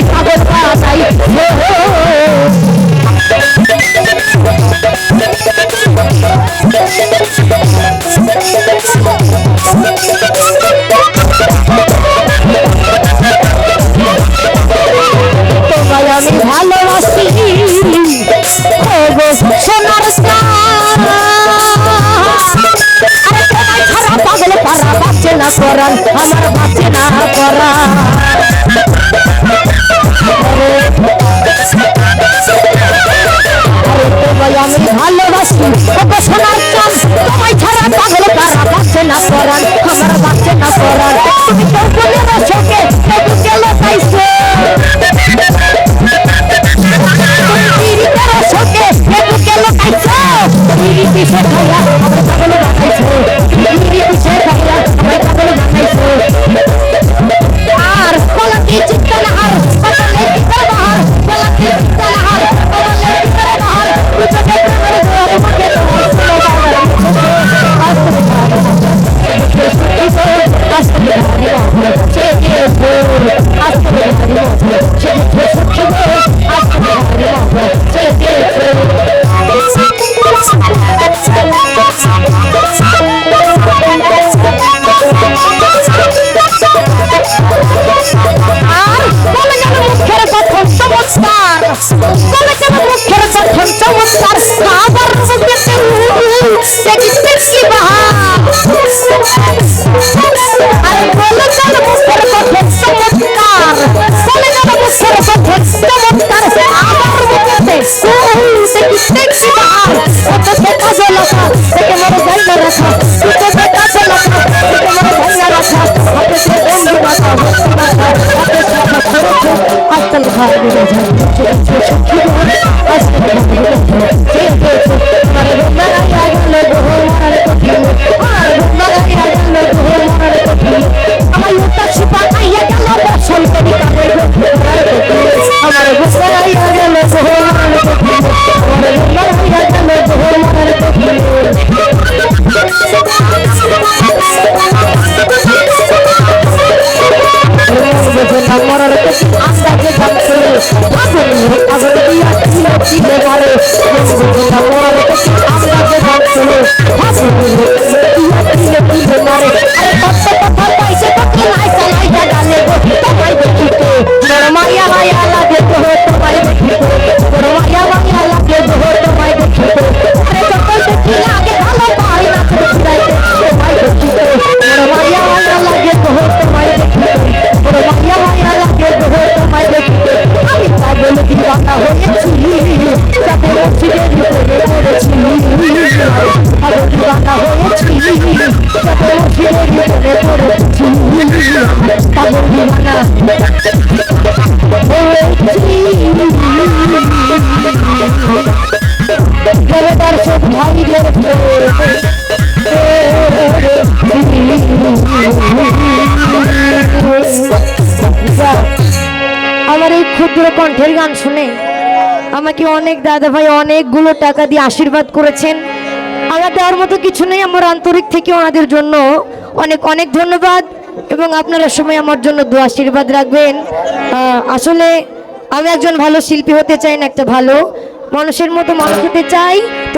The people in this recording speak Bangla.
নাই কাগজটা নাই তোমায় আমি ভালোবাসি। সোনার পাগল পারা বাচ্চে না করান আমার বাচ্চে না করান ওগো সোনার চাঁদ তোমায় ছাড়া পাগল কারা বাঁচে না পরাণ? আমার বাঁচে না পরাণ। তুমি কেউ বলে না চোখে তবু গেল তাইছো তুমি বিড়ি করো চোখে গেল তাইছো বিড়ি পিছে খাইয়া আর বলে যেন মুখের গঠন চমৎকার বলে যেন মুখের গঠন চমৎকার আবার মুখেতে দেখি দেখি বাহার আর বলে যেন মুখের গঠন চমৎকার বলে যেন মুখের গঠন চমৎকার আবার মুখেতে দেখি দেখি বাহার কত দেখা জলকা থেকে মরে যাই না রাখা। মরার আমার এই ক্ষুদ্র কণ্ঠের গান শুনে আমাকে অনেক দাদা ভাই অনেকগুলো টাকা দিয়ে আশীর্বাদ করেছেন। আমার দেওয়ার মতো কিছু নেই, আমার আন্তরিক থেকে ওনাদের জন্য অনেক অনেক ধন্যবাদ। এবং আপনারা সময় আমার জন্য দু আশীর্বাদ রাখবেন। আসলে আমি একজন ভালো শিল্পী হতে চাই না, একটা ভালো মানুষের মতো মানুষ হতে চাই।